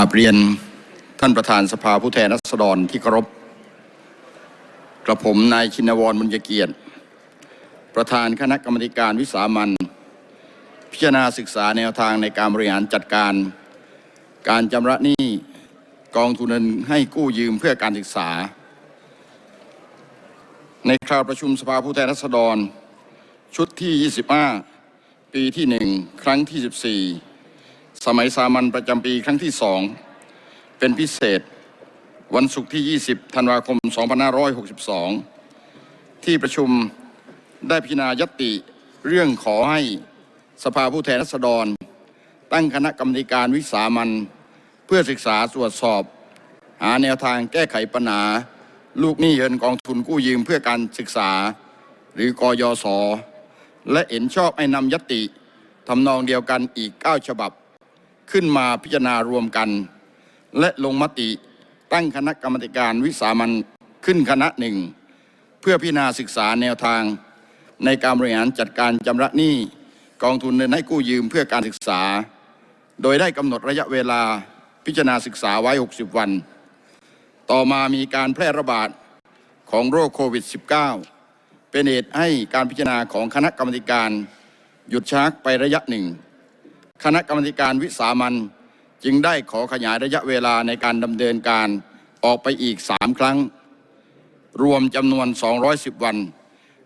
ราบเรียนท่านประธานสภาผู้แทนราษฎรที่เคารพกระผมนายชินวรบุญเกียรติ ประธานคณะกรรมการวิสามันพิจารณาศึกษาแนวทางในการบริหารจัดการ การจำระหนี้กองทุนเงินให้กู้ยืมเพื่อการศึกษา ในคราวประชุมสภาผู้แทนราษฎร ชุดที่ 25 ปีที่ 1 ครั้งที่ 14 สมัยสามัญประจำปีครั้งที่สองเป็นพิเศษ วันศุกร์ที่ 20 ธันวาคม 2562 ที่ประชุมได้พิจารณายติเรื่องขอให้สภาผู้แทนราษฎร ตั้งคณะกรรมการวิสามันเพื่อศึกษาตรวจสอบ หาแนวทางแก้ไขปัญหา ลูกหนี้เงินกองทุนกู้ยืมเพื่อการศึกษา หรือกยศและเห็นชอบให้นำยตติทำนองเดียวกันอีก 9 ฉบับ ขึ้นมาพิจารณารวมกัน และลงมติตั้งคณะกรรมการวิสามันขึ้นคณะหนึ่ง เพื่อพิจารณาศึกษาแนวทาง ในการบริหารจัดการจำระหนี้กองทุนเงินให้กู้ยืมเพื่อการศึกษา โดยได้กำหนดระยะเวลาพิจารณาศึกษาไว้ 60 วัน ต่อมามีการแพร่ระบาดของโรคโควิด -19 เป็นเหตุให้การพิจารณาของคณะกรรมการ หยุดชักไประยะหนึ่ง คณะกรรมการวิสามันจึงได้ขอขยายระยะเวลาในการดำเนินการออกไปอีก3ครั้ง รวมจำนวน 210 วัน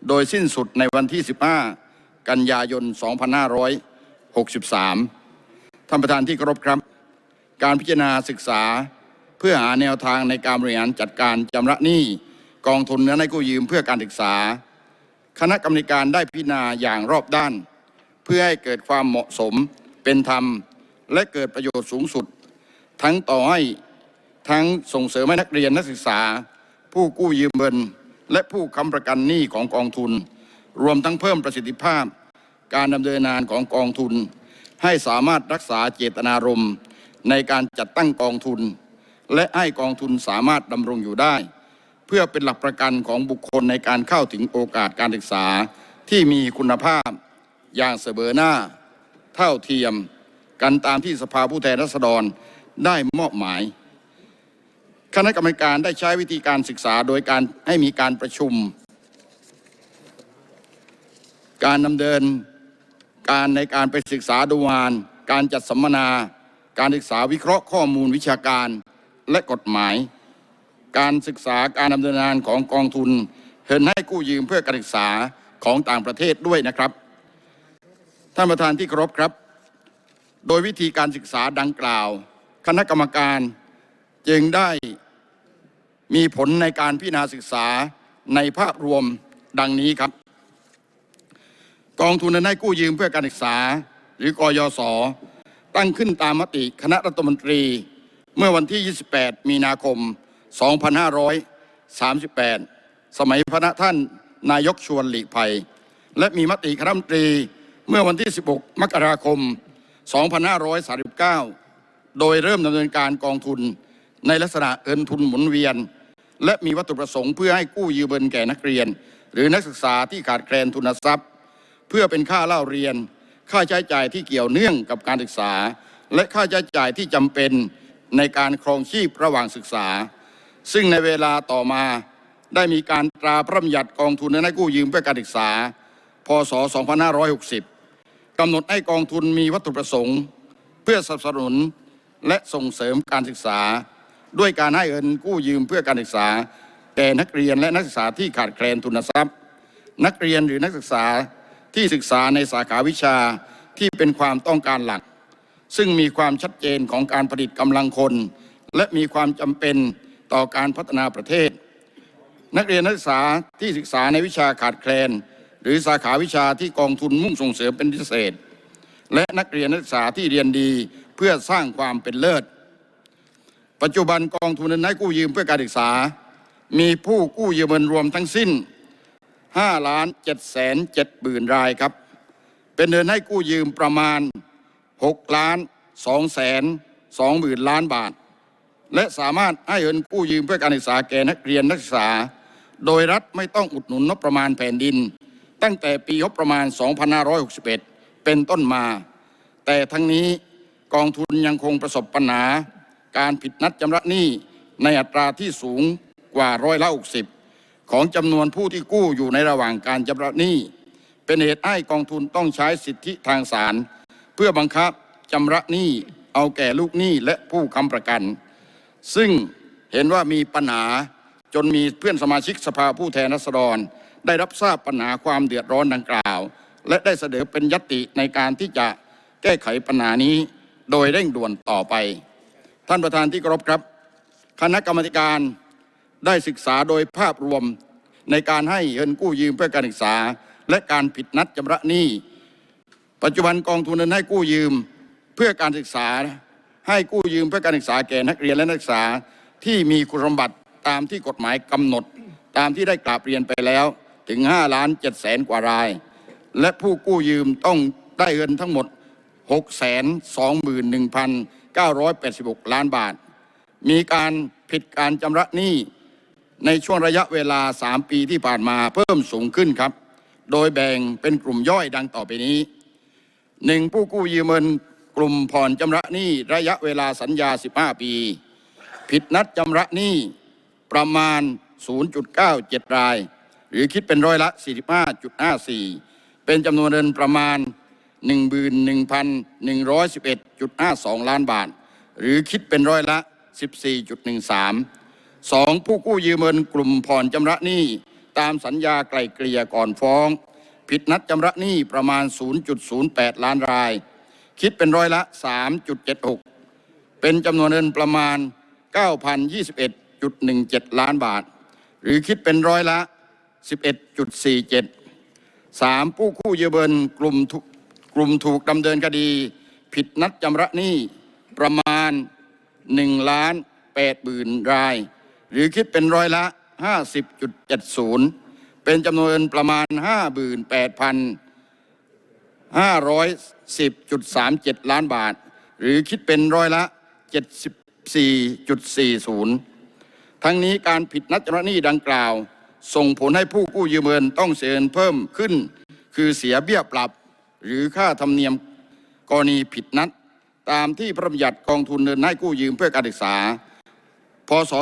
โดยสิ้นสุดในวันที่ 15 กันยายน 2563 ท่านประธานที่เคารพครับ การพิจารณาศึกษาเพื่อหาแนวทางในการบริหารจัดการจำระหนี้กองทุนเนื้อในกู้ยืมเพื่อการศึกษา คณะกรรมการได้พิจารณาอย่างรอบด้าน เพื่อให้เกิดความเหมาะสม เป็นธรรม และเกิดประโยชน์สูงสุด ทั้งต่อให้ทั้งส่งเสริมให้นักเรียนนักศึกษา ผู้กู้ยืมเงิน และผู้ค้ำประกันหนี้ของกองทุน รวมทั้งเพิ่มประสิทธิภาพ การดำเนินงานของกองทุน ให้สามารถรักษาเจตนารมณ์ในการจัดตั้งกองทุน และให้กองทุนสามารถดำรงอยู่ได้ เพื่อเป็นหลักประกันของบุคคลในการเข้าถึงโอกาสการศึกษาที่มีคุณภาพอย่างเสมอหน้า เท่าเทียมกันตามที่สภาผู้แทนราษฎรได้มอบหมาย คณะกรรมการได้ใช้วิธีการศึกษาโดยการให้มีการประชุม การดำเนินการในการไปศึกษาดูงาน การจัดสัมมนา การศึกษาวิเคราะห์ข้อมูลวิชาการและกฎหมาย การศึกษาการดำเนินงานของกองทุนเห็นให้กู้ยืมเพื่อการศึกษาของต่างประเทศด้วยนะครับ ท่านประธานที่เคารพครับ โดยวิธีการศึกษาดังกล่าว คณะกรรมการจึงได้มีผลในการพิจารณาศึกษาในภาพรวมดังนี้ครับ กองทุนเงินให้กู้ยืมเพื่อการศึกษา หรือกยศตั้งขึ้นตามมติคณะรัฐมนตรี เมื่อวันที่ 28 มีนาคม 2538 สมัยพระท่านนายกชวนหลีกภัย และมีมติคณะรัฐมนตรี เมื่อวันที่ 16 มกราคม 2539 โดยเริ่มดำเนินการกองทุนในลักษณะเงินทุนหมุนเวียน และมีวัตถุประสงค์เพื่อให้กู้ยืมเงินแก่นักเรียน หรือนักศึกษาที่ขาดแคลนทุนทรัพย์ เพื่อเป็นค่าเล่าเรียน ค่าใช้จ่ายที่เกี่ยวเนื่องกับการศึกษา และค่าใช้จ่ายที่จำเป็นในการครองชีพระหว่างศึกษา ซึ่งในเวลาต่อมาได้มีการตราพระบัญญัติกองทุนและกู้ยืมเพื่อการศึกษา พศ 2560 กำหนดให้กองทุนมีวัตถุประสงค์ เพื่อสนับสนุนและส่งเสริมการศึกษา ด้วยการให้เงินกู้ยืมเพื่อการศึกษาแก่นักเรียนและนักศึกษาที่ขาดแคลนทุนทรัพย์ นักเรียนหรือนักศึกษาที่ศึกษาในสาขาวิชาที่เป็นความต้องการหลัก ซึ่งมีความชัดเจนของการผลิตกำลังคน และมีความจำเป็นต่อการพัฒนาประเทศ นักเรียนนักศึกษาที่ศึกษาในวิชาขาดแคลน หรือสาขาวิชาที่กองทุนมุ่งส่งเสริมเป็นพิเศษ และนักเรียนนักศึกษาที่เรียนดีเพื่อสร้างความเป็นเลิศ ปัจจุบันกองทุนเงินให้กู้ยืมเพื่อการศึกษา มีผู้กู้ยืมเงินรวมทั้งสิ้น5ล้าน7แสน7หมื่นรายครับ เป็นเงินให้กู้ยืมประมาณ6ล้าน2แสน2หมื่นล้านบาท และสามารถให้เงินกู้ยืมเพื่อการศึกษาแก่นักเรียนนักศึกษา โดยรัฐไม่ต้องอุดหนุนงบประมาณแผ่นดิน ตั้งแต่ปีงบประมาณ 2561 เป็นต้นมา แต่ทั้งนี้กองทุนยังคงประสบปัญหา การผิดนัดชำระหนี้ในอัตราที่สูงกว่าร้อยละ60 ของจำนวนผู้ที่กู้อยู่ในระหว่างการชำระหนี้ เป็นเหตุให้กองทุนต้องใช้สิทธิทางศาลเพื่อบังคับชำระหนี้เอาแก่ลูกหนี้และผู้ค้ำประกัน ซึ่งเห็นว่ามีปัญหาจนมีเพื่อนสมาชิกสภาผู้แทนราษฎร ได้รับทราบปัญหาความเดือดร้อนดังกล่าว และได้เสนอเป็นยติในการที่จะแก้ไขปัญหานี้โดยเร่งด่วนต่อไป ท่านประธานที่เคารพครับ คณะกรรมการได้ศึกษาโดยภาพรวมในการให้เงินกู้ยืมเพื่อการศึกษา และการผิดนัดชำระหนี้ ปัจจุบันกองทุนเงินให้กู้ยืมเพื่อการศึกษา ให้กู้ยืมเพื่อการศึกษาแก่นักเรียนและนักศึกษาที่มีคุณสมบัติตามที่กฎหมายกำหนด ตามที่ได้กราบเรียนไปแล้ว ถึง5ล้าน7แสนกว่าราย และผู้กู้ยืมต้องได้เงินทั้งหมด 621,986 ล้านบาท มีการผิดการชำระหนี้ในช่วงระยะเวลา 3 ปีที่ผ่านมาเพิ่มสูงขึ้นครับ โดยแบ่งเป็นกลุ่มย่อยดังต่อไปนี้หนึ่งผู้กู้ยืมเงินกลุ่มผ่อนชำระหนี้ระยะเวลาสัญญา 15 ปี ผิดนัดชำระหนี้ประมาณ 0.97 ราย หรือคิดเป็นร้อยละ 45.54 เป็นจำนวนเงินประมาณ 11,111.52 ล้านบาท หรือคิดเป็นร้อยละ 14.13สองผู้กู้ยืมเงินกลุ่มผ่อนชำระหนี้ตามสัญญาไกล่เกลี่ยก่อนฟ้อง ผิดนัดชำระหนี้ประมาณ 0.08 ล้านราย คิดเป็นร้อยละ 3.76 เป็นจำนวนเงินประมาณ 9,021.17 ล้านบาท หรือคิดเป็นร้อยละ 11.47สามผู้กู้ยืมเงินกลุ่มถูกลุ่มถูกดำเนินคดี ผิดนัดชำระหนี้ประมาณ1ล้าน8หมื่นราย หรือคิดเป็นร้อยละ 50.70 เป็นจำนวนเงินประมาณ 58,510.37 ล้านบาท หรือคิดเป็นร้อยละ 74.40 ทั้งนี้การผิดนัดชำระหนี้ดังกล่าว ส่งผลให้ผู้กู้ยืมเงินต้องเสียเงินเพิ่มขึ้น คือเสียเบี้ยปรับ หรือค่าธรรมเนียมกรณีผิดนัด ตามที่พระบัญญัติกองทุนเงินให้กู้ยืมเพื่อการศึกษา พศ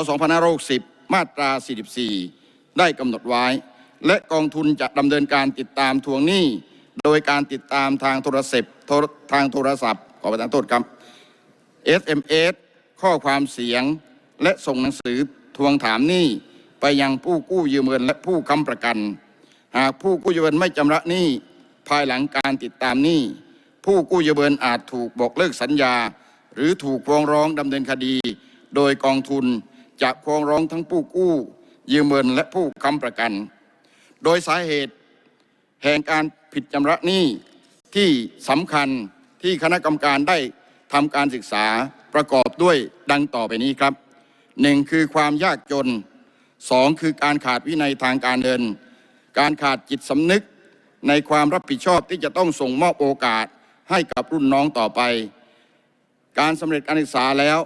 2560 มาตรา 44 ได้กำหนดไว้ และกองทุนจะดำเนินการติดตามทวงหนี้ โดยการติดตามทางโทรศัพท์ทางโทรศัพท์ขอประทานโทษครับ SMS ข้อความเสียงและส่งหนังสือทวงถามหนี้ ไปยังผู้กู้ยืมเงินและผู้ค้ำประกัน หากผู้กู้ยืมเงินไม่ชำระหนี้ภายหลังการติดตามหนี้ผู้กู้ยืมเงินอาจถูกบอกเลิกสัญญา หรือถูกฟ้องร้องดำเนินคดี โดยกองทุนจะฟ้องร้องทั้งผู้กู้ ยืมเงินและผู้ค้ำประกัน โดยสาเหตุแห่งการผิดชำระหนี้ที่สำคัญที่คณะกรรมการได้ทำการศึกษาประกอบด้วยดังต่อไปนี้ครับหนึ่งคือความยากจน สองคือการขาดวินัยทางการเงิน การขาดจิตสำนึกในความรับผิดชอบที่จะต้องส่งมอบโอกาสให้กับรุ่นน้องต่อไป การสำเร็จการศึกษาแล้ว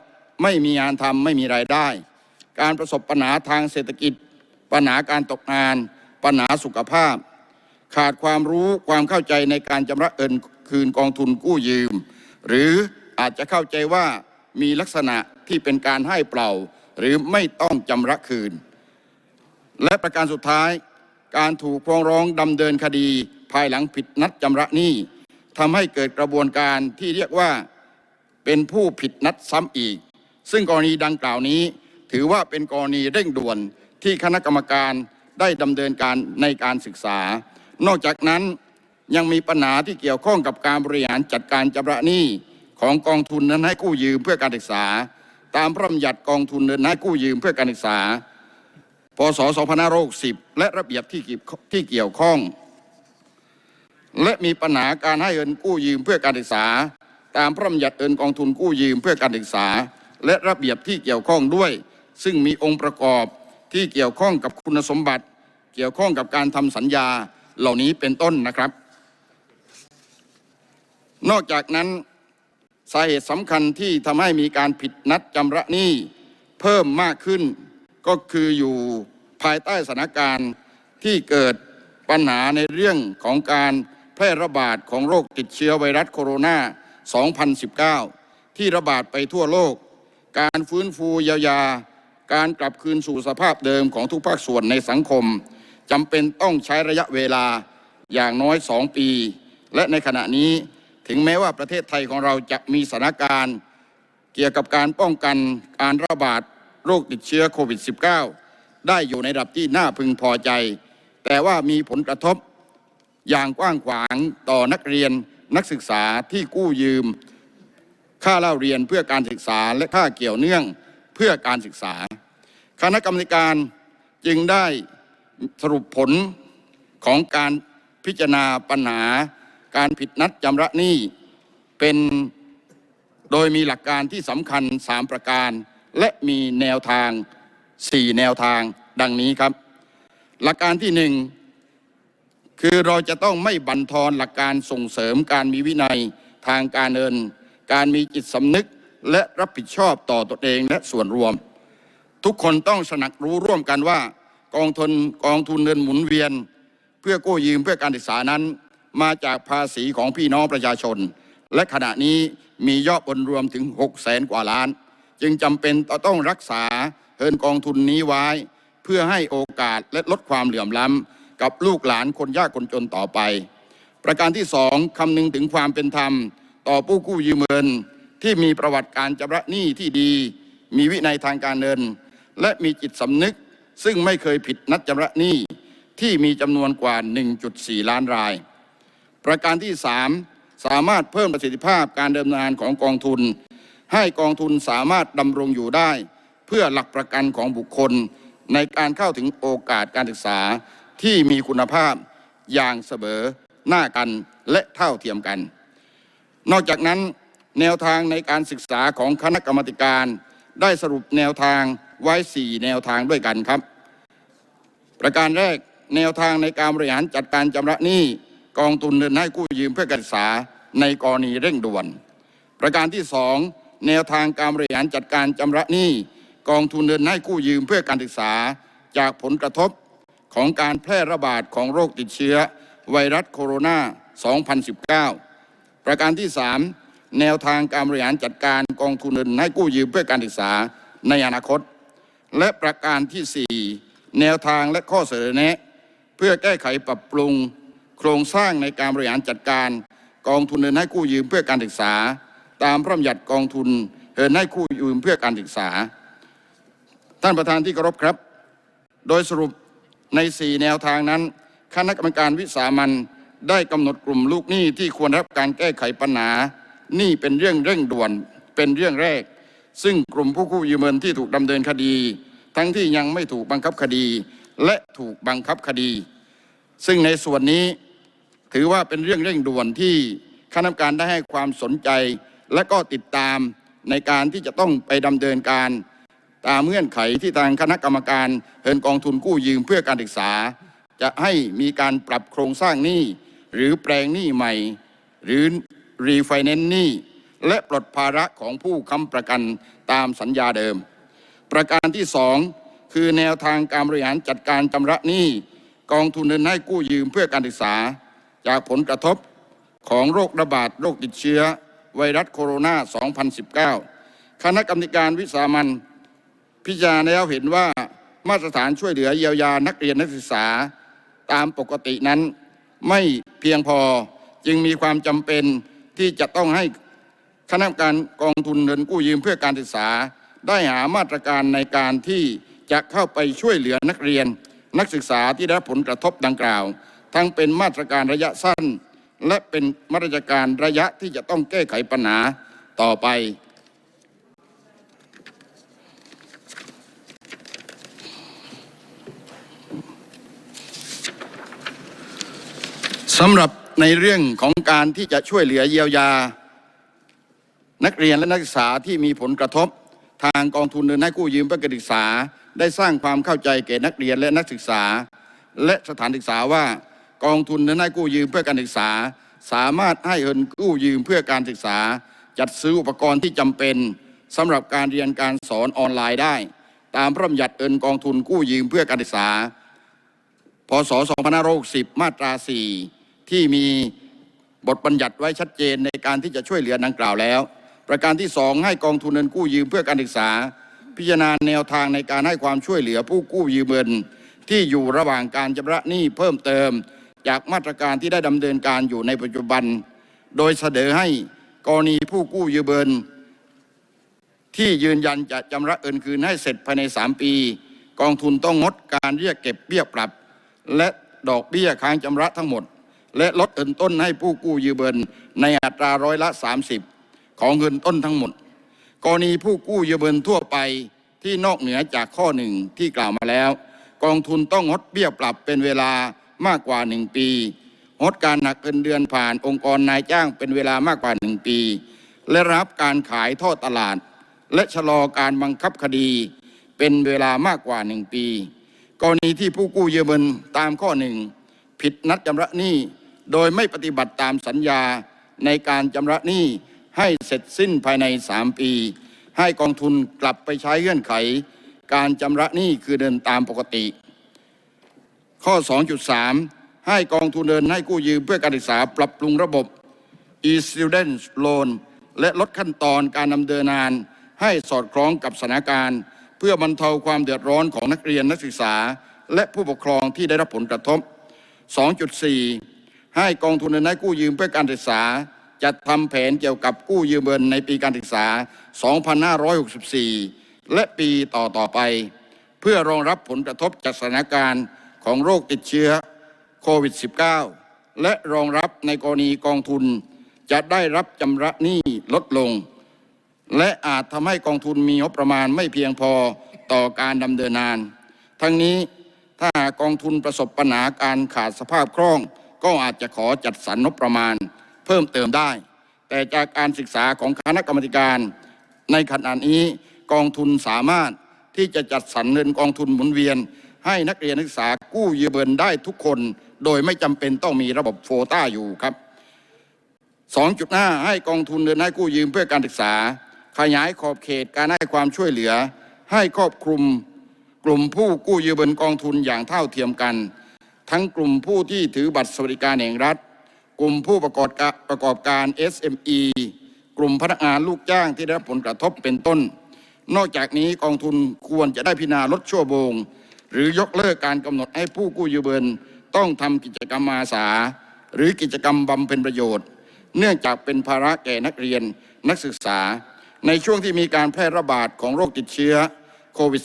ไม่มีงานทำไม่มีรายได้ การประสบปัญหาทางเศรษฐกิจ ปัญหาการตกงาน ปัญหาสุขภาพ ขาดความรู้ความเข้าใจในการชำระเงินคืนกองทุนกู้ยืม หรืออาจจะเข้าใจว่ามีลักษณะที่เป็นการให้เปล่า หรือไม่ต้องชำระคืน และประการสุดท้าย การถูกฟ้องร้องดำเนินคดี ภายหลังผิดนัดชำระหนี้ทำให้เกิดกระบวนการที่เรียกว่าเป็นผู้ผิดนัดซ้ำอีก ซึ่งกรณีดังกล่าวนี้ ถือว่าเป็นกรณีเร่งด่วนที่คณะกรรมการได้ดำเนินการในการศึกษา นอกจากนั้นยังมีปัญหาที่เกี่ยวข้องกับการบริหารจัดการชำระหนี้ของกองทุนนั้นให้กู้ยืมเพื่อการศึกษา ตามพระบัญญัติกองทุนเงินให้กู้ยืมเพื่อการศึกษา พศ2560และระเบียบที่เบียวที่เกี่ยวข้อง และมีปัญหาการให้เงินกู้ยืมเพื่อการศึกษา ตามพระราชบัญญัติเงินกองทุนกู้ยืมเพื่อการศึกษา และระเบียบที่เกี่ยวข้องด้วย ซึ่งมีองค์ประกอบที่เกี่ยวข้องกับคุณสมบัติ เกี่ยวข้องกับการทำสัญญาเหล่านี้เป็นต้นนะครับ นอกจากนั้นสาเหตุสำคัญที่ทำให้มีการผิดนัดชำระหนี้เพิ่มมากขึ้น ก็คืออยู่ภายใต้สถานการณ์ที่เกิดปัญหาในเรื่องของการแพร่ระบาดของโรคติดเชื้อไวรัสโคโรนา 2019 ที่ระบาดไปทั่วโลก การฟื้นฟูเยียวยา การกลับคืนสู่สภาพเดิมของทุกภาคส่วนในสังคมจำเป็นต้องใช้ระยะเวลาอย่างน้อยสองปี และในขณะนี้ถึงแม้ว่าประเทศไทยของเราจะมีสถานการณ์ เกี่ยวกับการป้องกันการระบาด โรคติดเชื้อโควิด -19 ได้อยู่ในระดับที่น่าพึงพอใจ แต่ว่ามีผลกระทบอย่างกว้างขวางต่อนักเรียนนักศึกษาที่กู้ยืม ค่าเล่าเรียนเพื่อการศึกษาและค่าเกี่ยวเนื่องเพื่อการศึกษา คณะกรรมการจึงได้สรุปผลของการพิจารณาปัญหา การผิดนัดจำระหนี้เป็นโดยมีหลักการที่สำคัญ 3 ประการ และมีแนวทาง 4 แนวทางดังนี้ครับ หลักการที่หนึ่งคือเราจะต้องไม่บั่นทอนหลักการส่งเสริมการมีวินัยทางการเงิน การมีจิตสำนึกและรับผิดชอบต่อตนเองและส่วนรวม ทุกคนต้องสนักรู้ร่วมกันว่า กองทุนกองทุนเงินหมุนเวียน เพื่อกู้ยืมเพื่อการศึกษานั้น มาจากภาษีของพี่น้องประชาชน และขณะนี้มียอดบนรวมถึง6แสนกว่าล้าน จึงจำเป็นต้องรักษาเฮินกองทุนนี้ไว้ เพื่อให้โอกาสและลดความเหลื่อมล้ำกับลูกหลานคนยากคนจนต่อไป ประการที่สองคำนึงถึงความเป็นธรรม ต่อผู้กู้ยืมเงินที่มีประวัติการชำระหนี้ที่ดี มีวินัยทางการเงิน และมีจิตสำนึก ซึ่งไม่เคยผิดนัดชำระหนี้ที่มีจำนวนกว่า 1.4 ล้านราย ประการที่ 3 สามารถเพิ่มประสิทธิภาพการดำเนินงานของกองทุน ให้กองทุนสามารถดำรงอยู่ได้ เพื่อหลักประกันของบุคคล ในการเข้าถึงโอกาสการศึกษาที่มีคุณภาพอย่างเสมอหน้ากันและเท่าเทียมกัน นอกจากนั้น แนวทางในการศึกษาของคณะกรรมการ ได้สรุปแนวทางไว้ 4 แนวทางด้วยกันครับ ประการแรกแนวทางในการบริหารจัดการชำระหนี้กองทุนเงินให้กู้ยืมเพื่อการศึกษาในกรณีเร่งด่วน ประการที่สอง แนวทางการบริหารจัดการชำระหนี้กองทุนเงินให้กู้ยืมเพื่อการศึกษาจากผลกระทบของการแพร่ระบาดของโรคติดเชื้อ ไวรัสโคโรนา 2019 ประการที่สามแนวทางการบริหารจัดการกองทุนเงินให้กู้ยืมเพื่อการศึกษาในอนาคต และประการที่ 4 แนวทางและข้อเสนอแนะ เพื่อแก้ไขปรับปรุง โครงสร้างในการบริหารจัดการ กองทุนเงินให้กู้ยืมเพื่อการศึกษา ตามพระราชบัญญัติกองทุนเงินให้กู้ยืมเพื่อการศึกษา ท่านประธานที่เคารพครับ โดยสรุปใน 4 แนวทางนั้น คณะกรรมการวิสามันได้กำหนดกลุ่มลูกหนี้ที่ควรรับการแก้ไขปัญหาหนี้เป็นเรื่องเร่งด่วนเป็นเรื่องแรก ซึ่งกลุ่มผู้กู้ยืมเงินที่ถูกดำเนินคดี ทั้งที่ยังไม่ถูกบังคับคดี และถูกบังคับคดี ซึ่งในส่วนนี้ถือว่าเป็นเรื่องเร่งด่วนที่คณะกรรมการได้ให้ความสนใจ และก็ติดตามในการที่จะต้องไปดำเนินการตามเงื่อนไขที่ทางคณะกรรมการเฮินกองทุนกู้ยืมเพื่อการศึกษา จะให้มีการปรับโครงสร้างหนี้หรือแปลงหนี้ใหม่ หรือรีไฟแนนซ์หนี้และปลดภาระของผู้ค้ำประกันตามสัญญาเดิม ประการที่สองคือแนวทางการบริหารจัดการชำระหนี้กองทุนเงินให้กู้ยืมเพื่อการศึกษา จากผลกระทบของโรคระบาดโรคติดเชื้อ ไวรัสโคโรนา 2019 คณะกรรมการวิสามันพิจารณาแล้วเห็นว่ามาตรฐานช่วยเหลือเยียวยานักเรียนนักศึกษาตามปกตินั้นไม่เพียงพอจึงมีความจำเป็นที่จะต้องให้คณะกรรมการกองทุนเงินกู้ยืมเพื่อการศึกษา ได้หามาตรการในการที่จะเข้าไปช่วยเหลือนักเรียน นักศึกษาที่ได้ผลกระทบดังกล่าว ทั้งเป็นมาตรการระยะสั้น และเป็นมาตรการระยะที่จะต้องแก้ไขปัญหาต่อไป สำหรับในเรื่องของการที่จะช่วยเหลือเยียวยา นักเรียนและนักศึกษาที่มีผลกระทบ ทางกองทุนเงินให้กู้ยืมเพื่อการศึกษา ได้สร้างความเข้าใจแก่นักเรียนและนักศึกษา และสถานศึกษาว่า กองทุนเงินให้กู้ยืมเพื่อการศึกษา สามารถให้เงินกู้ยืมเพื่อการศึกษา จัดซื้ออุปกรณ์ที่จำเป็นสำหรับการเรียนการสอนออนไลน์ได้ ตามพระบัญญัติเงินกองทุนกู้ยืมเพื่อการศึกษา พศ 2560 มาตรา 4 ที่มีบทบัญญัติไว้ชัดเจนในการที่จะช่วยเหลือดังกล่าวแล้ว ประการที่สองให้กองทุนเงินกู้ยืมเพื่อการศึกษา พิจารณาแนวทางในการให้ความช่วยเหลือผู้กู้ยืมเงินที่อยู่ระหว่างการชำระหนี้เพิ่มเติม จากมาตรการที่ได้ดำเนินการอยู่ในปัจจุบัน โดยเสนอให้กรณีผู้กู้ยืมเงินที่ยืนยันจะชำระเงินคืนให้เสร็จภายใน 3 ปี กองทุนต้องงดการเรียกเก็บเบี้ยปรับ และดอกเบี้ยค้างชำระทั้งหมด และลดเงินต้นให้ผู้กู้ยืมเงินในอัตราร้อยละ 30 ของเงินต้นทั้งหมด กรณีผู้กู้ยืมเงินทั่วไปที่นอกเหนือจากข้อหนึ่งที่กล่าวมาแล้ว กองทุนต้องงดเบี้ยปรับเป็นเวลา มากกว่า 1 ปีงดการหักเงินเดือนผ่านองค์กรนายจ้างเป็นเวลามากกว่า 1 ปี และรับการขายท่อตลาด และชะลอการบังคับคดี เป็นเวลามากกว่า 1 ปี กรณีที่ผู้กู้ยืมเงินตามข้อหนึ่งผิดนัดชำระหนี้โดยไม่ปฏิบัติตามสัญญาในการชำระหนี้ให้เสร็จสิ้นภายใน 3 ปี ให้กองทุนกลับไปใช้เงื่อนไข การชำระหนี้คือเดินตามปกติ ข้อ 2.3 ให้กองทุนเดินให้กู้ยืมเพื่อการศึกษาปรับปรุงระบบ e-student loan และลดขั้นตอนการดำเนินงาน ให้สอดคล้องกับสถานการณ์ เพื่อบรรเทาความเดือดร้อนของนักเรียนนักศึกษา และผู้ปกครองที่ได้รับผลกระทบ 2.4 ให้กองทุนเดินให้กู้ยืมเพื่อการศึกษา จัดทำแผนเกี่ยวกับกู้ยืมเงินในปีการศึกษา 2564 และปีต่อต่อไป เพื่อรองรับผลกระทบจากสถานการณ์ ของโรคติดเชื้อโควิด -19 และรองรับในกรณีกองทุนจะได้รับจำระหนี้ลดลง และอาจทำให้กองทุนมีงบประมาณไม่เพียงพอต่อการดำเนินงาน ทั้งนี้ถ้ากกองทุนประสบปัญหาการขาดสภาพคล่อง ก็อาจจะขอจัดสรรงบประมาณเพิ่มเติมได้ แต่จากการศึกษาของคณะกรรมการ ในขณะนี้กองทุนสามารถที่จะจัดสรรเงินกองทุนหมุนเวียน ให้นักเรียนนักศึกษากู้ยืมเงินได้ทุกคน โดยไม่จำเป็นต้องมีระบบโควต้าอยู่ครับ 2.5 ให้กองทุนเดินให้กู้ยืมเพื่อการศึกษา ขยายขอบเขตการให้ความช่วยเหลือ ให้ครอบคลุมกลุ่มผู้กู้ยืมเงินกองทุนอย่างเท่าเทียมกัน ทั้งกลุ่มผู้ที่ถือบัตรสวัสดิการแห่งรัฐ กลุ่มผู้ประกอบการประกอบการ SME กลุ่มพนักงานลูกจ้างที่ได้รับผลกระทบเป็นต้น นอกจากนี้กองทุนควรจะได้พิจารณาลดชั่วโมง หรือยกเลิกการกำหนดให้ผู้กู้ยืมเงินต้องทำกิจกรรมอาสา หรือกิจกรรมบำเพ็ญประโยชน์ เนื่องจากเป็นภาระแก่นักเรียนนักศึกษา ในช่วงที่มีการแพร่ระบาดของโรคติดเชื้อโควิด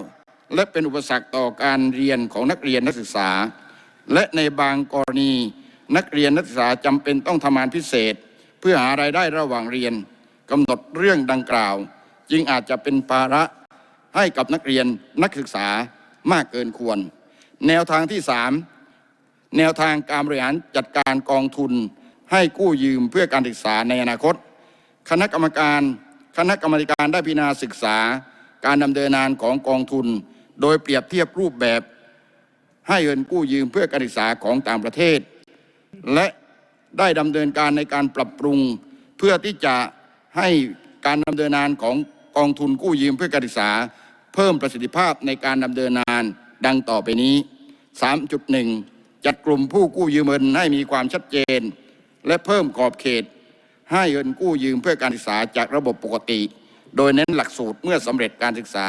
-19 และเป็นอุปสรรคต่อการเรียนของนักเรียนนักศึกษา และในบางกรณีนักเรียนนักศึกษาจำเป็นต้องทำงานพิเศษ เพื่อหารายได้ระหว่างเรียนกำหนดเรื่องดังกล่าว จึงอาจจะเป็นภาระให้กับนักเรียนนักศึกษา มากเกินควร แนวทางที่สามแนวทางการบริหารจัดการกองทุน ให้กู้ยืมเพื่อการศึกษาในอนาคต คณะกรรมการคณะกรรมการได้พิจารณาศึกษา การดำเนินงานของกองทุน โดยเปรียบเทียบรูปแบบ ให้เงินกู้ยืมเพื่อการศึกษาของต่างประเทศ และได้ดำเนินการในการปรับปรุง เพื่อที่จะให้การดำเนินงานของกองทุนกู้ยืมเพื่อการศึกษา เพิ่มประสิทธิภาพในการดำเนินงาน ดังต่อไปนี้ 3.1 จัดกลุ่มผู้กู้ยืมเงินให้มีความชัดเจน และเพิ่มขอบเขต ให้เงินกู้ยืมเพื่อการศึกษาจากระบบปกติ โดยเน้นหลักสูตรเมื่อสำเร็จการศึกษา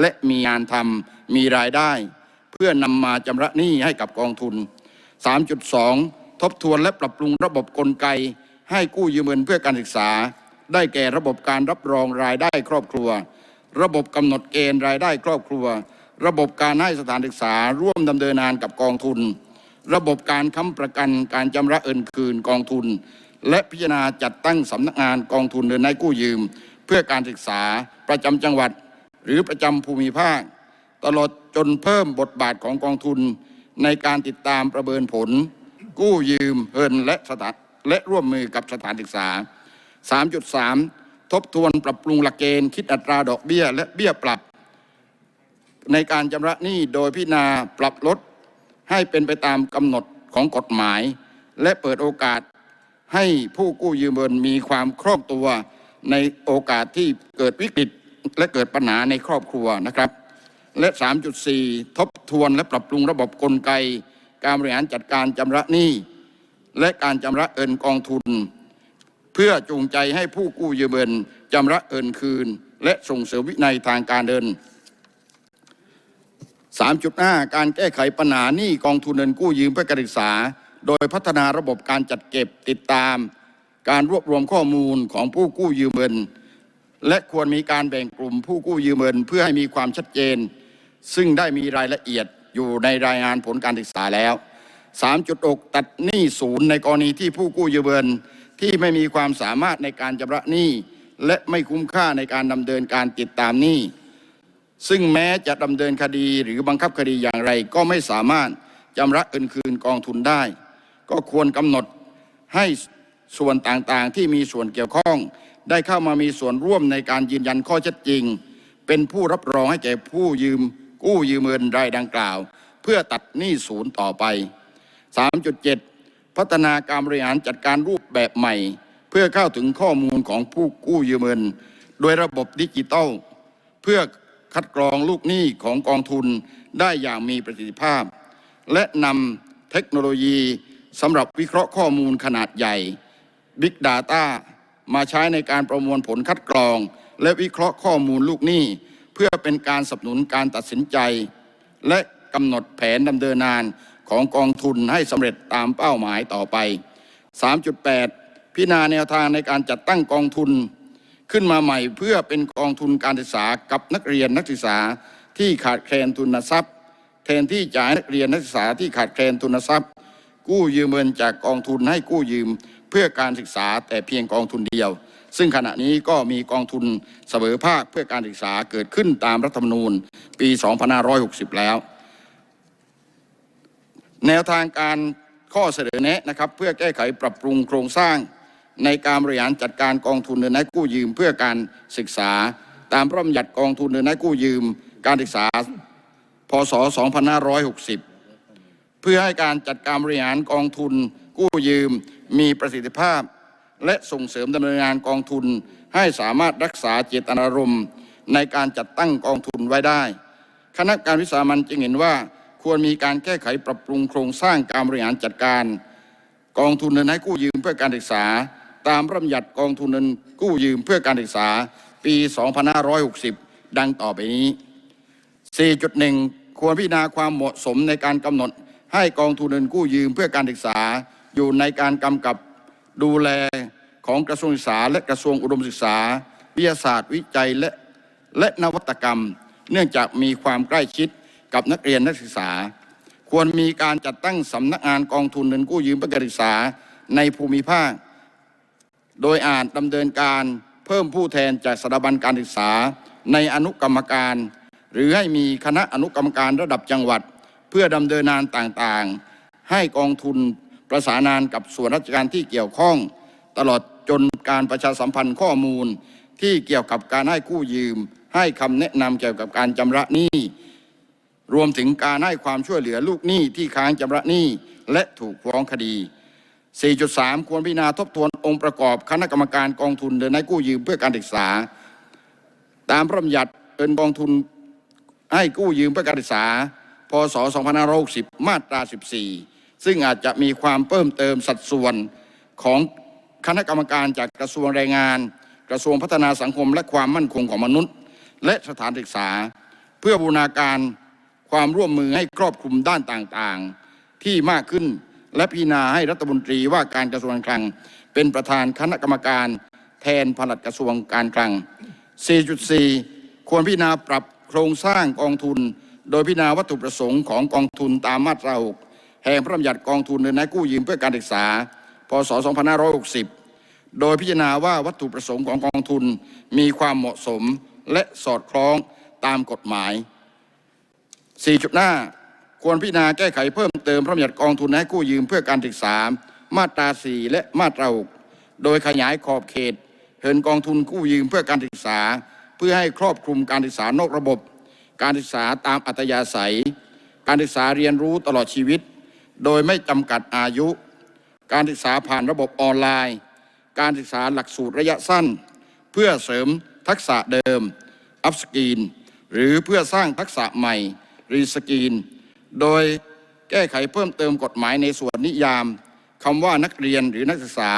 และมีงานทำมีรายได้ เพื่อนำมาชำระหนี้ให้กับกองทุน 3.2 ทบทวนและปรับปรุงระบบกลไก ให้กู้ยืมเงินเพื่อการศึกษา ได้แก่ระบบการรับรองรายได้ครอบครัว ระบบกำหนดเกณฑ์รายได้ครอบครัว ระบบการให้สถานศึกษาร่วมดำเนินงานกับกองทุน ระบบการค้ำประกันการชำระเงินคืนกองทุน และพิจารณาจัดตั้งสำนักงานกองทุนเดินให้กู้ยืม เพื่อการศึกษาประจำจังหวัด หรือประจำภูมิภาค ตลอดจนเพิ่มบทบาทของกองทุน ในการติดตามประเมินผล กู้ยืมเงินและสถานและร่วมมือกับสถานศึกษา 3.3 ทบทวนปรับปรุงหลักเกณฑ์คิดอัตราดอกเบี้ย และเบี้ยปรับ ในการชำระหนี้โดยพิจารณาปรับลดให้เป็นไปตามกำหนดของกฎหมาย และเปิดโอกาสให้ผู้กู้ยืมเงินมีความคล่องตัวในโอกาสที่เกิดวิกฤตและเกิดปัญหาในครอบครัวนะครับ และ 3.4 ทบทวนและปรับปรุงระบบกลไก การบริหารจัดการชำระหนี้ และการชำระเงินกองทุน เพื่อจูงใจให้ผู้กู้ยืมเงินจำระเงินคืน และส่งเสริมวินัยทางการเดิน 3.5 การแก้ไขปัญหาหนี้กองทุนเงินกู้ยืมเพื่อการศึกษา โดยพัฒนาระบบการจัดเก็บติดตาม การรวบรวมข้อมูลของผู้กู้ยืมเงิน และควรมีการแบ่งกลุ่มผู้กู้ยืมเงินเพื่อให้มีความชัดเจน ซึ่งได้มีรายละเอียดอยู่ในรายงานผลการศึกษาแล้ว 3.6 ตัดหนี้ศูนย์ในกรณีที่ผู้กู้ยืมเงินที่ไม่มีความสามารถในการชำระหนี้และไม่คุ้มค่าในการดำเนินการติดตามหนี้ ซึ่งแม้จะดำเนินคดีหรือบังคับคดีอย่างไรก็ไม่สามารถจำระเงินคืนกองทุนได้ ก็ควรกำหนดให้ส่วนต่างๆ ที่มีส่วนเกี่ยวข้อง ได้เข้ามามีส่วนร่วมในการยืนยันข้อเท็จจริง เป็นผู้รับรองให้แก่ผู้ยืมกู้ยืมเงินรายดังกล่าว เพื่อตัดหนี้ศูนย์ต่อไป 3.7 พัฒนาการบริหารจัดการรูปแบบใหม่ เพื่อเข้าถึงข้อมูลของผู้กู้ยืมเงิน โดยระบบดิจิทัลเพื่อ คัดกรองลูกหนี้ของกองทุนได้อย่างมีประสิทธิภาพ และนำเทคโนโลยีสำหรับวิเคราะห์ข้อมูลขนาดใหญ่ Big Data มาใช้ในการประมวลผลคัดกรอง และวิเคราะห์ข้อมูลลูกหนี้ เพื่อเป็นการสนับสนุนการตัดสินใจ และกำหนดแผนดำเนินงานของกองทุนให้สำเร็จตามเป้าหมายต่อไป 3.8 พิจารณาแนวทางในการจัดตั้งกองทุน ขึ้นมาใหม่เพื่อเป็นกองทุนการศึกษากับนักเรียนนักศึกษาที่ขาดแคลนทุนทรัพย์ แทนที่จะให้นักเรียนนักศึกษาที่ขาดแคลนทุนทรัพย์ กู้ยืมเงินจากกองทุนให้กู้ยืมเพื่อการศึกษาแต่เพียงกองทุนเดียว ซึ่งขณะนี้ก็มีกองทุนเสมอภาคเพื่อการศึกษาเกิดขึ้นตามรัฐธรรมนูญปี 2560 แล้ว แนวทางการข้อเสนอแนะนะครับ เพื่อแก้ไขปรับปรุงโครงสร้าง ในการบริหารจัดการกองทุนเงินให้กู้ยืมเพื่อการศึกษา ตามพระบัญญัติกองทุนเงินให้กู้ยืม การศึกษา พศ 2560 เพื่อให้การจัดการบริหารกองทุนกู้ยืมมีประสิทธิภาพ และส่งเสริมดำเนินงานกองทุนให้สามารถรักษาเจตนารมณ์ในการจัดตั้งกองทุนไว้ได้ คณะกรรมการวิสามันจึงเห็นว่าควรมีการแก้ไขปรับปรุงโครงสร้างการบริหารจัดการ กองทุนเงินให้กู้ยืมเพื่อการศึกษา ตามระบัญญัติกองทุนเงินกู้ยืมเพื่อการศึกษาปี 2560 ดังต่อไปนี้ 4.1 ควรพิจารณาความเหมาะสมในการกำหนดให้กองทุนเงินกู้ยืมเพื่อการศึกษาอยู่ในการกำกับดูแลของกระทรวงศึกษา และกระทรวงอุดมศึกษา วิทยาศาสตร์วิจัยและและนวัตกรรม เนื่องจากมีความใกล้ชิดกับนักเรียนนักศึกษา ควรมีการจัดตั้งสำนักงานกองทุนเงินกู้ยืมเพื่อการศึกษาในภูมิภาค โดยอาจดำเนินการเพิ่มผู้แทนจากสถาบันการศึกษาในอนุกรรมการ หรือให้มีคณะอนุกรรมการระดับจังหวัด เพื่อดำเนินงานต่างๆ ให้กองทุนประสานงานกับส่วนราชการที่เกี่ยวข้อง ตลอดจนการประชาสัมพันธ์ข้อมูลที่เกี่ยวกับการให้กู้ยืม ให้คำแนะนำเกี่ยวกับการชำระหนี้ รวมถึงการให้ความช่วยเหลือลูกหนี้ที่ค้างชำระหนี้และถูกฟ้องคดี 4.3 ควรพิจารณาทบทวนองค์ประกอบคณะกรรมการกองทุนเดินให้กู้ยืมเพื่อการศึกษา ตามพระบัญญัติเงินกองทุนให้กู้ยืมเพื่อการศึกษา พศ 2560 มาตรา 14 ซึ่งอาจจะมีความเพิ่มเติมสัดส่วนของคณะกรรมการจากกระทรวงแรงงาน กระทรวงพัฒนาสังคมและความมั่นคงของมนุษย์ และสถานศึกษา เพื่อบูรณาการความร่วมมือให้ครอบคลุมด้านต่างๆ ที่มากขึ้น และพิจารณาให้รัฐมนตรีว่าการกระทรวงการคลัง เป็นประธานคณะกรรมการแทนปลัดกระทรวงการคลัง 4.4 ควรพิจารณาปรับโครงสร้างกองทุน โดยพิจารณาวัตถุประสงค์ของกองทุนตามมาตรา 6 แห่งพระราชบัญญัติกองทุนเงินให้กู้ยืมเพื่อการศึกษา พศ 2560 โดยพิจารณาว่าวัตถุประสงค์ของกองทุนมีความเหมาะสมและสอดคล้องตามกฎหมาย 4.5 ควรพิจารณาแก้ไขเพิ่มเติมพระบัญญัติกองทุนให้กู้ยืมเพื่อการศึกษามาตรา 4 และมาตรา 6 โดยขยายขอบเขตเหินกองทุนกู้ยืมเพื่อการศึกษา เพื่อให้ครอบคลุมการศึกษานอกระบบ การศึกษาตามอัตยาศัย การศึกษาเรียนรู้ตลอดชีวิต โดยไม่จำกัดอายุ การศึกษาผ่านระบบออนไลน์ การศึกษาหลักสูตรระยะสั้น เพื่อเสริมทักษะเดิมอัพสกีนหรือเพื่อสร้างทักษะใหม่รีสกีน โดยแก้ไขเพิ่มเติมกฎหมายในส่วนนิยามคำว่านักเรียนหรือนักศึกษา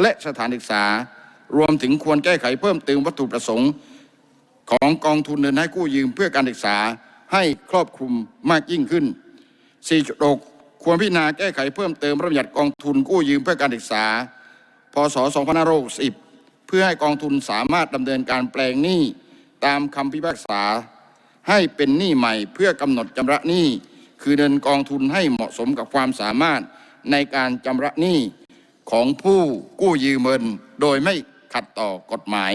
และสถานศึกษา รวมถึงควรแก้ไขเพิ่มเติมวัตถุประสงค์ ของกองทุนเงินให้กู้ยืมเพื่อการศึกษาให้ครอบคลุมมากยิ่งขึ้น 4.6 ควรพิจารณาแก้ไขเพิ่มเติมระเบัญญัติกองทุนกู้ยืมเพื่อการศึกษา พศ 2560 เพื่อให้กองทุนสามารถดำเนินการแปลงหนี้ตามคำพิพากษา ให้เป็นหนี้ใหม่เพื่อกำหนดชำระหนี้ คือเดินกองทุนให้เหมาะสมกับความสามารถในการชำระหนี้ของผู้กู้ยืมเงิน โดยไม่ขัดต่อกฎหมาย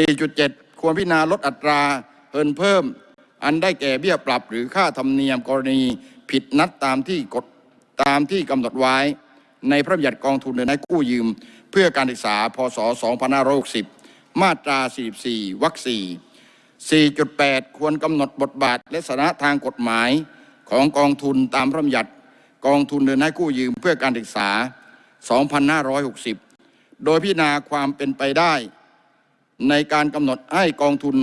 4.7 ควรพิจารณาลดอัตราเพิ่นเพิ่ม อันได้แก่เบี้ยปรับหรือค่าธรรมเนียมกรณีผิดนัดตามที่กฎตามที่กำหนดไว้ ในพระบัญญัติกองทุนเงินให้กู้ยืม เพื่อการศึกษาพศ 2560 มาตรา 44วรรค4 4.8 ควรกำหนดบทบาทและสถานะทางกฎหมาย ของกองทุนตามพระบัญญัติกองทุนเงินให้กู้ยืมเพื่อการศึกษา 2560 โดยพิจารณาความเป็นไปได้ ในการกำหนดให้กองทุน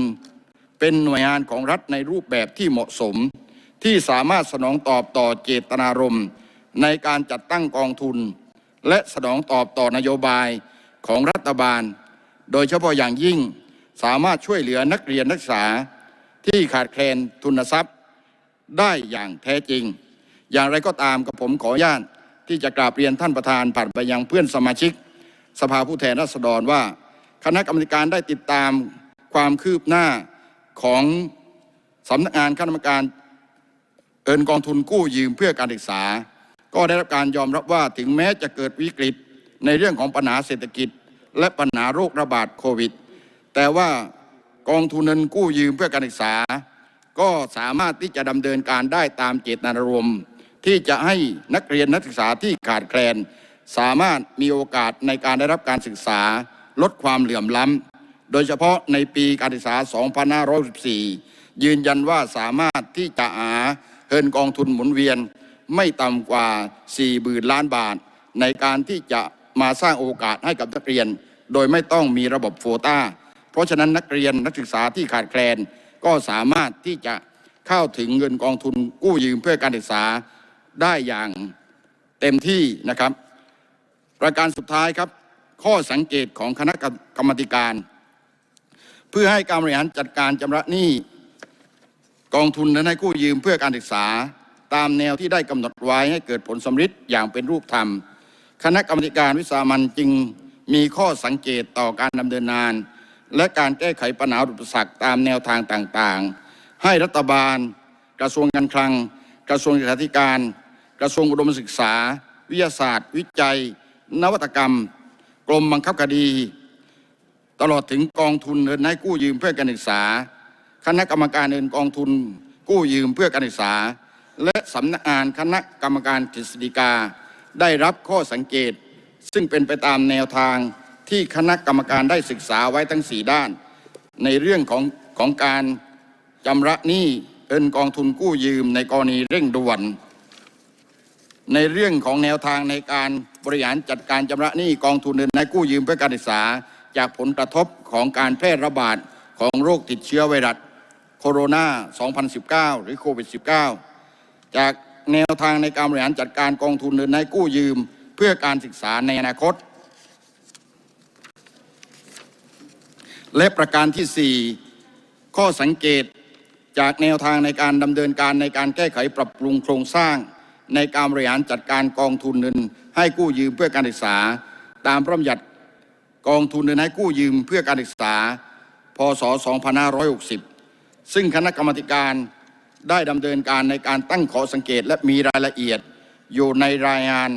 เป็นหน่วยงานของรัฐในรูปแบบที่เหมาะสม ที่สามารถสนองตอบต่อเจตนารมณ์ในการจัดตั้งกองทุน และสนองตอบต่อนโยบายของรัฐบาล โดยเฉพาะอย่างยิ่งสามารถช่วยเหลือนักเรียนนักศึกษาที่ขาดแคลนทุนทรัพย์ ได้อย่างแท้จริง อย่างไรก็ตามกับผมขออนุญาตที่จะกราบเรียนท่านประธานผ่านไปยังเพื่อนสมาชิก สภาผู้แทนราษฎรว่า คณะกรรมการได้ติดตามความคืบหน้าของสำนักงานคณะกรรมการเอินกองทุนกู้ยืมเพื่อการศึกษา ก็ได้รับการยอมรับว่าถึงแม้จะเกิดวิกฤตในเรื่องของปัญหาเศรษฐกิจ และปัญหาโรคระบาดโควิด แต่ว่ากองทุนเงินกู้ยืมเพื่อการศึกษา ก็สามารถที่จะดำเนินการได้ตามเจตนารมณ์ ที่จะให้นักเรียนนักศึกษาที่ขาดแคลน สามารถมีโอกาสในการได้รับการศึกษา ลดความเหลื่อมล้ำโดยเฉพาะในปีการศึกษา 2564 ยืนยันว่าสามารถที่จะหาเงินกองทุนหมุนเวียนไม่ต่ำกว่า4 0,000ล้านบาท ในการที่จะมาสร้างโอกาสให้กับนักเรียน โดยไม่ต้องมีระบบโควตาเพราะฉะนั้นนักเรียนนักศึกษาที่ขาดแคลน ก็สามารถที่จะเข้าถึงเงินกองทุนกู้ยืมเพื่อการศึกษาได้อย่างเต็มที่นะครับ ประการสุดท้ายครับ ข้อสังเกตของคณะกรรมการ เพื่อให้การบริหารจัดการชำระหนี้กองทุนนั้นให้กู้ยืมเพื่อการศึกษา ตามแนวที่ได้กำหนดไว้ให้เกิดผลสำฤทธิ์อย่างเป็นรูปธรรม คณะกรรมการวิสามันจึงมีข้อสังเกตต่อการดำเนินงาน และการแก้ไขปัญหาอุปสรรคตามแนวทางต่างๆ ให้รัฐบาล กระทรวงการคลัง กระทรวงศึกษาธิการ กระทรวงอุดมศึกษา วิทยาศาสตร์ วิจัย นวัตกรรม กรมบังคับคดี ตลอดถึงกองทุนเงินให้กู้ยืมเพื่อการศึกษา คณะกรรมการเงินกองทุนกู้ยืมเพื่อการศึกษา และสำนักงานคณะกรรมการกฤษฎีกา ได้รับข้อสังเกต ซึ่งเป็นไปตามแนวทาง ที่คณะกรรมการได้ศึกษาไว้ทั้งสี่ด้าน ในเรื่องของของการจำระหนี้เงินกองทุนกู้ยืมในกรณีเร่งด่วน ในเรื่องของแนวทางในการบริหารจัดการชำระหนี้กองทุนเงินให้กู้ยืมเพื่อการศึกษา จากผลกระทบของการแพร่ระบาดของโรคติดเชื้อไวรัสโคโรนา 2019 หรือโควิด -19 จากแนวทางในการบริหารจัดการกองทุนเงินให้กู้ยืมเพื่อการศึกษาในอนาคต และประการที่ 4 ข้อสังเกตจากแนวทางในการดำเนินการในการแก้ไขปรับปรุงโครงสร้าง ในการบริหารจัดการกองทุนเงิน ให้กู้ยืมเพื่อการศึกษา ตามพระบัญญัติกองทุนเงินให้กู้ยืมเพื่อการศึกษา พศ 2560 ซึ่งคณะกรรมการได้ดำเนินการในการตั้งขอสังเกตและมีรายละเอียดอยู่ในรายงาน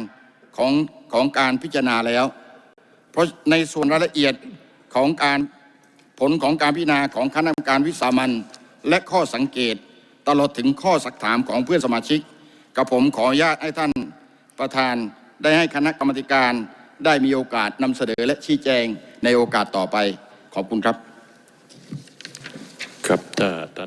ของของการพิจารณาแล้ว เพราะในส่วนรายละเอียดของการ ผลของการพิจารณาของคณะกรรมการวิสามันและข้อสังเกตตลอดถึงข้อสักถามของเพื่อนสมาชิกกับผมขออนุญาตให้ท่านประธานได้ให้คณะกรรมการได้มีโอกาสนำเสนอและชี้แจงในโอกาสต่อไปขอบคุณครับครับท่าน